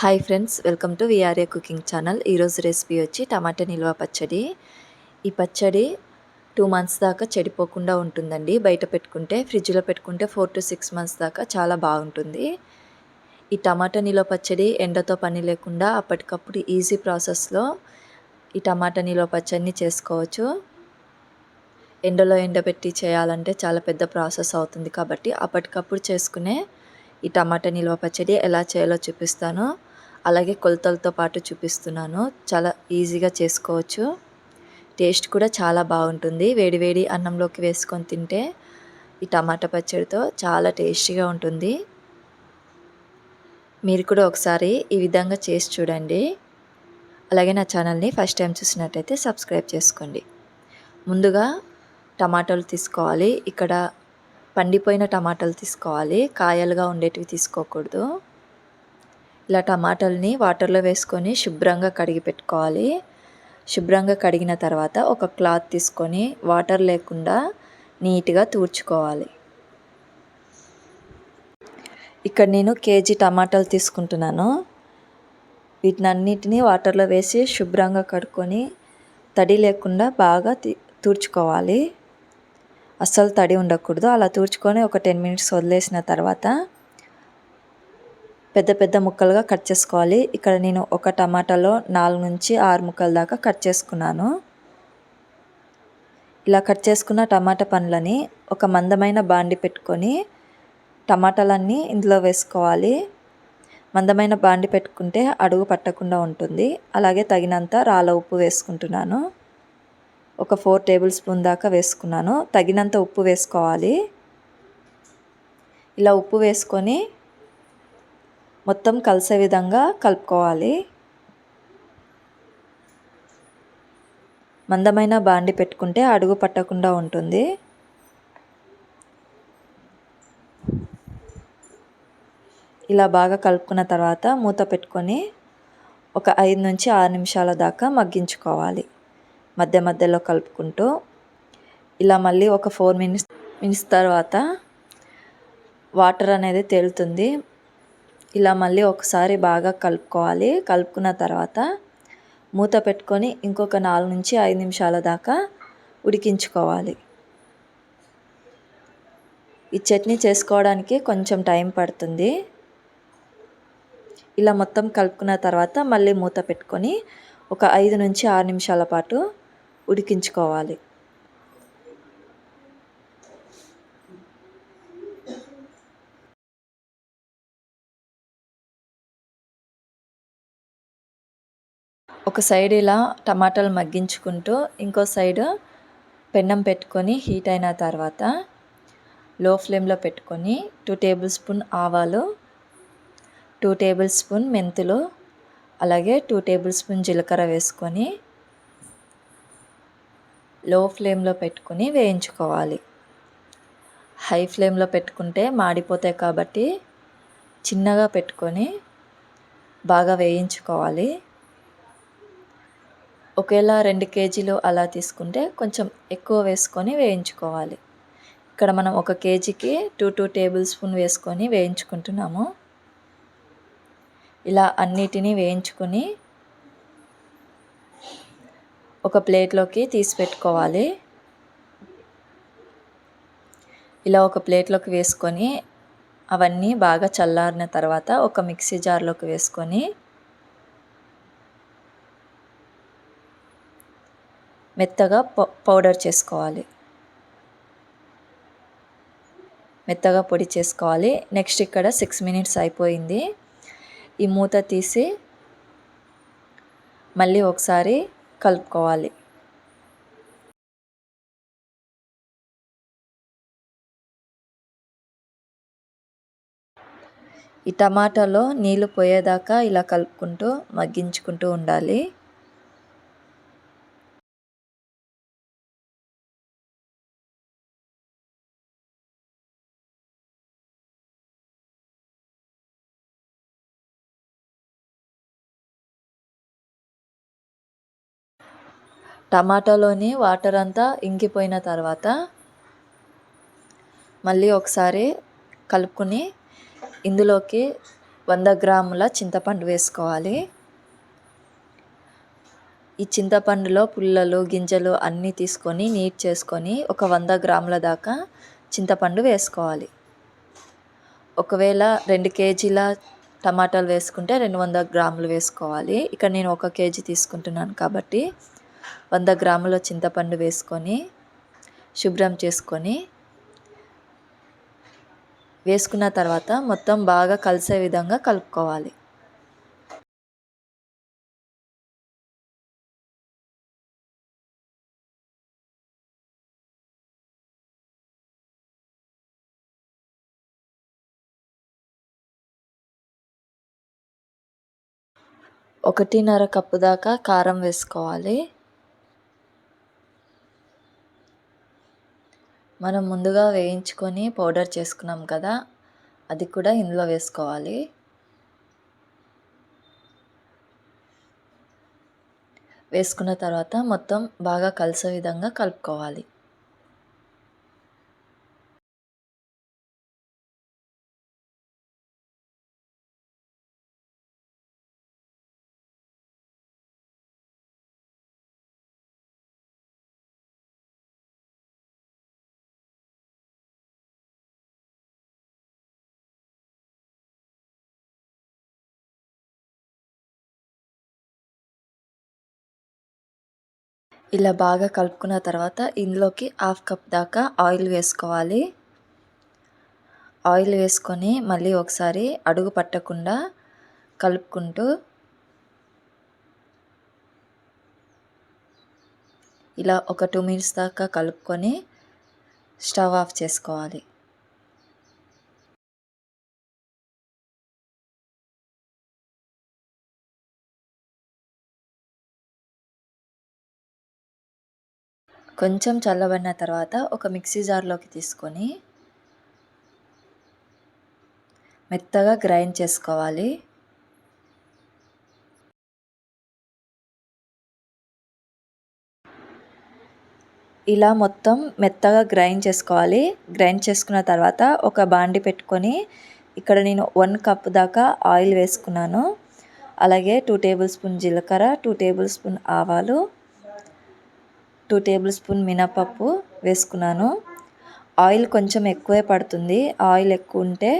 Hi friends welcome to VRA cooking channel ఈరోజు recipe వచ్చి టమాటా నిల్వ పచ్చడి. ఈ పచ్చడి టూ మంత్స్ దాకా చెడిపోకుండా ఉంటుందండి. బయట పెట్టుకుంటే ఫ్రిడ్జ్లో పెట్టుకుంటే ఫోర్ టు సిక్స్ మంత్స్ దాకా చాలా బాగుంటుంది. ఈ టమాటా నిల్వ పచ్చడి ఎండతో పని లేకుండా అప్పటికప్పుడు ఈజీ ప్రాసెస్లో ఈ టమాటా నిల్వ పచ్చడిని చేసుకోవచ్చు. ఎండలో ఎండబెట్టి చేయాలంటే చాలా పెద్ద ప్రాసెస్ అవుతుంది కాబట్టి అప్పటికప్పుడు చేసుకునే ఈ టమాటా నిల్వ పచ్చడి ఎలా చేయాలో చూపిస్తాను. అలాగే కొలతలతో పాటు చూపిస్తున్నాను. చాలా ఈజీగా చేసుకోవచ్చు. టేస్ట్ కూడా చాలా బాగుంటుంది. వేడివేడి అన్నంలోకి వేసుకొని తింటే ఈ టమాటా పచ్చడితో చాలా టేస్టీగా ఉంటుంది. మీరు కూడా ఒకసారి ఈ విధంగా చేసి చూడండి. అలాగే నా ఛానల్ని ఫస్ట్ టైం చూసినట్టయితే సబ్స్క్రైబ్ చేసుకోండి. ముందుగా టమాటాలు తీసుకోవాలి. ఇక్కడ పండిపోయిన టమాటాలు తీసుకోవాలి. కాయలుగా ఉండేటివి తీసుకోకూడదు. ఇలా టమాటాలని వాటర్లో వేసుకొని శుభ్రంగా కడిగి పెట్టుకోవాలి. శుభ్రంగా కడిగిన తర్వాత ఒక క్లాత్ తీసుకొని వాటర్ లేకుండా నీట్గా తూర్చుకోవాలి ఇక్కడ నేను కేజీ టమాటాలు తీసుకుంటున్నాను. వీటిని అన్నిటినీ వాటర్లో వేసి శుభ్రంగా కడుక్కొని తడి లేకుండా బాగా తూర్చుకోవాలి అస్సలు తడి ఉండకూడదు. అలా తూర్చుకొని ఒక టెన్ మినిట్స్ వదిలేసిన తర్వాత పెద్ద పెద్ద ముక్కలుగా కట్ చేసుకోవాలి. ఇక్కడ నేను ఒక టమాటాలో నాలుగు నుంచి ఆరు ముక్కల దాకా కట్ చేసుకున్నాను. ఇలా కట్ చేసుకున్న టమాటా పండ్లని ఒక మందమైన బాండి పెట్టుకొని టమాటాలన్నీ ఇందులో వేసుకోవాలి. మందమైన బాండి పెట్టుకుంటే అడుగు పట్టకుండా ఉంటుంది. అలాగే తగినంత రాళ్ళ ఉప్పు వేసుకుంటున్నాను. ఒక ఫోర్ టేబుల్ స్పూన్ దాకా వేసుకున్నాను. తగినంత ఉప్పు వేసుకోవాలి. ఇలా ఉప్పు వేసుకొని మొత్తం కలిసే విధంగా కలుపుకోవాలి. మందమైన బాండి పెట్టుకుంటే అడుగు పట్టకుండా ఉంటుంది. ఇలా బాగా కలుపుకున్న తర్వాత మూత పెట్టుకొని ఒక ఐదు నుంచి ఆరు నిమిషాల దాకా మగ్గించుకోవాలి. మధ్య మధ్యలో కలుపుకుంటూ ఇలా మళ్ళీ ఒక ఫోర్ మినిట్స్ మినిట్స్ తర్వాత వాటర్ అనేది తేలుతుంది. ఇలా మళ్ళీ ఒకసారి బాగా కలుపుకోవాలి. కలుపుకున్న తర్వాత మూత పెట్టుకొని ఇంకొక నాలుగు నుంచి ఐదు నిమిషాల దాకా ఉడికించుకోవాలి. ఈ చట్నీ చేసుకోవడానికి కొంచెం టైం పడుతుంది. ఇలా మొత్తం కలుపుకున్న తర్వాత మళ్ళీ మూత పెట్టుకొని ఒక ఐదు నుంచి ఆరు నిమిషాల పాటు ఉడికించుకోవాలి. ఒక సైడ్ ఇలా టమాటాలు మగ్గించుకుంటూ ఇంకో సైడ్ పెన్నం పెట్టుకొని హీట్ అయిన తర్వాత లో ఫ్లేమ్లో పెట్టుకొని టూ టేబుల్ స్పూన్ ఆవాలు టూ టేబుల్ స్పూన్ మెంతులు అలాగే టూ టేబుల్ స్పూన్ జీలకర్ర వేసుకొని లో ఫ్లేమ్లో పెట్టుకుని వేయించుకోవాలి. హై ఫ్లేమ్లో పెట్టుకుంటే మాడిపోతాయి కాబట్టి చిన్నగా పెట్టుకొని బాగా వేయించుకోవాలి. ఒకేలా రెండు కేజీలు అలా తీసుకుంటే కొంచెం ఎక్కువ వేసుకొని వేయించుకోవాలి. ఇక్కడ మనం ఒక కేజీకి టూ టూ టేబుల్ స్పూన్ వేసుకొని వేయించుకుంటున్నాము. ఇలా అన్నిటినీ వేయించుకొని ఒక ప్లేట్లోకి తీసి పెట్టుకోవాలి. ఇలా ఒక ప్లేట్లోకి వేసుకొని అవన్నీ బాగా చల్లారిన తర్వాత ఒక మిక్సీ జార్లోకి వేసుకొని మెత్తగా పౌడర్ చేసుకోవాలి. మెత్తగా పొడి చేసుకోవాలి. నెక్స్ట్ ఇక్కడ సిక్స్ మినిట్స్ అయిపోయింది. ఈ మూత తీసి మళ్ళీ ఒకసారి కలుపుకోవాలి. ఈ టమాటాలో నీళ్ళు పోయేదాకా ఇలా కలుపుకుంటూ మగ్గించుకుంటూ ఉండాలి. టమాటాలోని వాటర్ అంతా ఇంకిపోయిన తర్వాత మళ్ళీ ఒకసారి కలుపుకొని ఇందులోకి వంద గ్రాముల చింతపండు వేసుకోవాలి. ఈ చింతపండులో పుల్లలు గింజలు అన్నీ తీసుకొని నీట్ చేసుకొని ఒక వంద గ్రాముల దాకా చింతపండు వేసుకోవాలి. ఒకవేళ రెండు కేజీల టమాటాలు వేసుకుంటే రెండు వందల గ్రాములు వేసుకోవాలి. ఇక్కడ నేను ఒక కేజీ తీసుకుంటున్నాను కాబట్టి వంద గ్రాముల చింతపండు వేసుకొని శుభ్రం చేసుకొని వేసుకున్న తర్వాత మొత్తం బాగా కలిసే విధంగా కలుపుకోవాలి. ఒకటిన్నర కప్పు దాకా కారం వేసుకోవాలి. మనం ముందుగా వేయించుకొని పౌడర్ చేసుకున్నాం కదా అది కూడా ఇందులో వేసుకోవాలి. వేసుకున్న తర్వాత మొత్తం బాగా కలిసే విధంగా కలుపుకోవాలి. ఇలా బాగా కలుపుకున్న తర్వాత ఇందులోకి హాఫ్ కప్ దాకా ఆయిల్ వేసుకోవాలి. ఆయిల్ వేసుకొని మళ్ళీ ఒకసారి అడుగు పట్టకుండా కలుపుకుంటూ ఇలా ఒక టూ మినిట్స్ దాకా కలుపుకొని స్టవ్ ఆఫ్ చేసుకోవాలి. కొంచెం చల్లబడిన తర్వాత ఒక మిక్సీ జార్లోకి తీసుకొని మెత్తగా గ్రైండ్ చేసుకోవాలి. ఇలా మొత్తం మెత్తగా గ్రైండ్ చేసుకోవాలి. గ్రైండ్ చేసుకున్న తర్వాత ఒక బాండి పెట్టుకొని ఇక్కడ నేను వన్ కప్ దాకా ఆయిల్ వేసుకున్నాను. అలాగే టూ టేబుల్ స్పూన్ జీలకర్ర టూ టేబుల్ స్పూన్ ఆవాలు టూ టేబుల్ స్పూన్ మినపప్పు వేసుకున్నాను. ఆయిల్ కొంచెం ఎక్కువే పడుతుంది. ఆయిల్ ఎక్కువ ఉంటే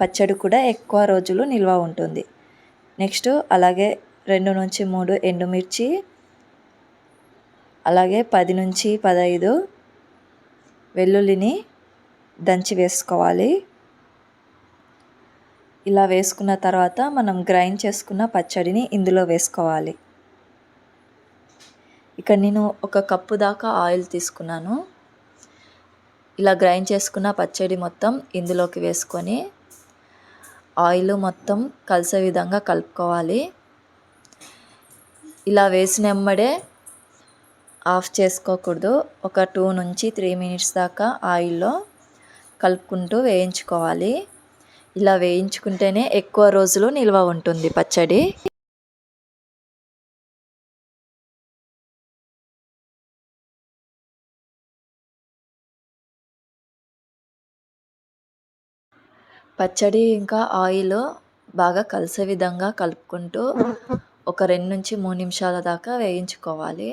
పచ్చడి కూడా ఎక్కువ రోజులు నిల్వ ఉంటుంది. నెక్స్ట్ అలాగే రెండు నుంచి మూడు ఎండుమిర్చి అలాగే పది నుంచి పదహైదు వెల్లుల్లిని దంచి వేసుకోవాలి. ఇలా వేసుకున్న తర్వాత మనం గ్రైండ్ చేసుకున్న పచ్చడిని ఇందులో వేసుకోవాలి. ఇక్కడ నేను ఒక కప్పు దాకా ఆయిల్ తీసుకున్నాను. ఇలా గ్రైండ్ చేసుకున్న పచ్చడి మొత్తం ఇందులోకి వేసుకొని ఆయిల్ మొత్తం కలిసే విధంగా కలుపుకోవాలి. ఇలా వేసిన వెంబడే ఆఫ్ చేసుకోకూడదు. ఒక టూ నుంచి త్రీ మినిట్స్ దాకా ఆయిల్లో కలుపుకుంటూ వేయించుకోవాలి. ఇలా వేయించుకుంటేనే ఎక్కువ రోజులు నిల్వ ఉంటుంది పచ్చడి. పచ్చడి ఇంకా ఆయిల్ బాగా కలిసే విధంగా కలుపుకుంటూ ఒక రెండు నుంచి మూడు నిమిషాల దాకా వేయించుకోవాలి.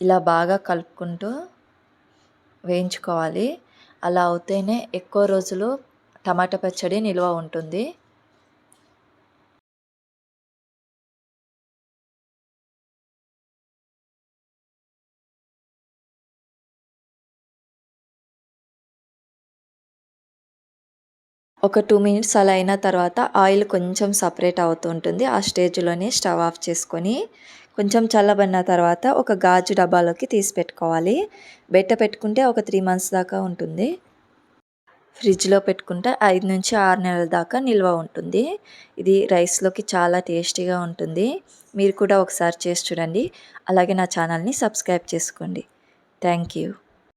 ఇలా బాగా కలుపుకుంటూ వేయించుకోవాలి. అలా అవుతేనే ఎక్కువ రోజులు టమాటా పచ్చడి నిల్వ ఉంటుంది. ఒక టూ మినిట్స్ అలా అయిన తర్వాత ఆయిల్ కొంచెం సపరేట్ అవుతుంటుంది ఆ స్టేజ్లోనే స్టవ్ ఆఫ్ చేసుకొని కొంచెం చల్లబడిన తర్వాత ఒక గాజు డబ్బాలోకి తీసి పెట్టుకోవాలి. బెట్ట పెట్టుకుంటే ఒక త్రీ మంత్స్ దాకా ఉంటుంది. ఫ్రిడ్జ్లో పెట్టుకుంటే ఐదు నుంచి ఆరు నెలల దాకా నిల్వ ఉంటుంది. ఇది రైస్లోకి చాలా టేస్టీగా ఉంటుంది. మీరు కూడా ఒకసారి చేసి చూడండి. అలాగే నా ఛానల్ని సబ్స్క్రైబ్ చేసుకోండి. Thank you.